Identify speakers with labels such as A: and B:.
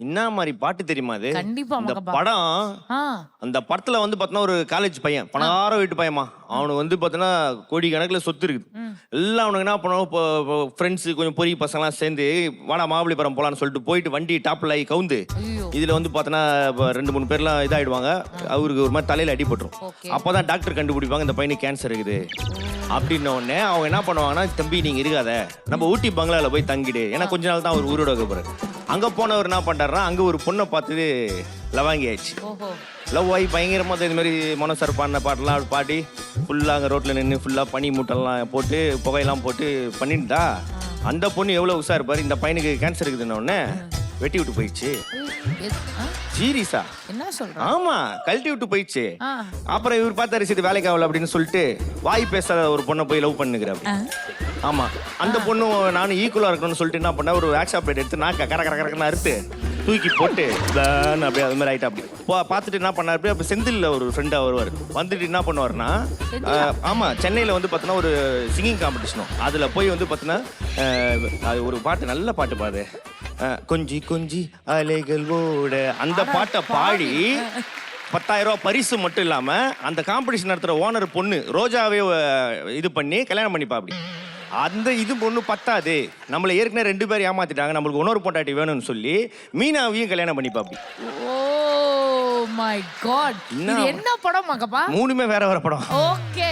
A: என்ன மாதிரி பாட்டு தெரியுமா அது?
B: கண்டிப்பா
A: இந்த
B: மகப்பா.
A: படம்
B: ஆ.
A: அந்த படத்துல வந்து பார்த்தோன்னா ஒரு காலேஜ் பையன் பணக்கார வீட்டு பையமா அவனுக்கு வந்து பார்த்தோன்னா கோடி கணக்கில் சொத்து இருக்குது. எல்லாம் அவனுக்கு என்ன பண்ணுவோம் இப்போ ஃப்ரெண்ட்ஸு கொஞ்சம் பொறி பசங்களாம் சேர்ந்து வாடா மாவளிபுரம் போலான்னு சொல்லிட்டு போயிட்டு வண்டி டாப்ல ஆகி கவுந்து
B: ஐயோ.
A: இதுல வந்து பார்த்தோன்னா இப்போ ரெண்டு மூணு பேர்லாம் இதாயிடுவாங்க. அவருக்கு ஒரு மாதிரி தலையில அடிபட்டுரும்
B: ஓகே.
A: அப்போதான் டாக்டர் கண்டுபிடிப்பாங்க இந்த பையனுக்கு கேன்சர் இருக்குது. அப்படின்ன உடனே அவங்க என்ன பண்ணுவாங்கன்னா தம்பி நீங்க இருக்காத. நம்ம ஊட்டி பங்களால போய் தங்கிடு. ஏன்னா கொஞ்ச நாள் தான் அவர் இருக்க போறாரு. அங்க போனவர் என்ன பண்றாருன்னா அங்க ஒரு பொண்ணை பார்த்து லவாங்கி ஆயிடுச்சு. லவ் ஆகி பயங்கரமா இந்த மாதிரி மனசர் பாடின பாட்டெல்லாம் பாடி ஃபுல்லாக அங்கே ரோட்டில் நின்று ஃபுல்லாக பனி மூட்டெல்லாம் போட்டு புகையெல்லாம் போட்டு பண்ணிட்டுதா அந்த பொண்ணு எவ்வளோ உஷா இருப்பார் இந்த பையனுக்கு கேன்சர் இருக்குதுன்ன வெட்டி விட்டு போயிடுச்சு? சீரியஸா?
B: என்ன சொல்ற?
A: ஆமா கழட்டி விட்டு போயிடுச்சு அப்புறம் இவர் பார்த்தாரு சரி வேலைக்கு ஆகல அப்படின்னு சொல்லிட்டு வாய் பேசாத ஒரு பொண்ணை போய் லவ் பண்ணுகிறாரு. ஆமா அந்த பொண்ணும் நானும் ஈக்குவலா இருக்கணும்னு சொல்லிட்டு என்ன பண்ண ஒரு ஆக்ஷா பிளேட் எடுத்து நாக்க கர கர கரக்கன்னு அறுத்து தூக்கி போட்டு அப்படியே அது மாதிரி ஆயிட்டா அப்படி. பா- பார்த்துட்டு என்ன பண்ணாரு அப்படியே அப்போ செந்தில்ல ஒரு ஃப்ரெண்டா வருவார். வந்துட்டு என்ன பண்ணுவாருன்னா ஆஹ், ஆமா சென்னையில வந்து பார்த்தோன்னா ஒரு சிங்கிங் காம்படிஷனும் அதுல போய் வந்து பார்த்தோன்னா ஒரு பாட்டு நல்ல பாட்டு பாடு ஆஹ், கொஞ்சி கொஞ்சி அலைகள் ஓட. அந்த பாட்டை பாடி பத்தாயிரம் ரூபாய் பரிசு மட்டும் இல்லாம அந்த காம்படிஷன் நடத்துற ஓனர் பொண்ணு ரோஜாவே இது பண்ணி கல்யாணம் பண்ணிப்பா அப்படி. அந்த இது பொண்ணு பத்தாது. நம்மளை ஏற்கனவே ரெண்டு பேர் ஏமாத்திட்டாங்க. நம்மளுக்கு இன்னொரு பொண்டாட்டி வேணும்னு சொல்லி மீனாவையும் கல்யாணம் பண்ணிப்பா அப்படி.
B: ஓ மை காட் என்ன? படம் மகப்பா
A: மூணுமே வேற வேற படம்.
B: ஓகே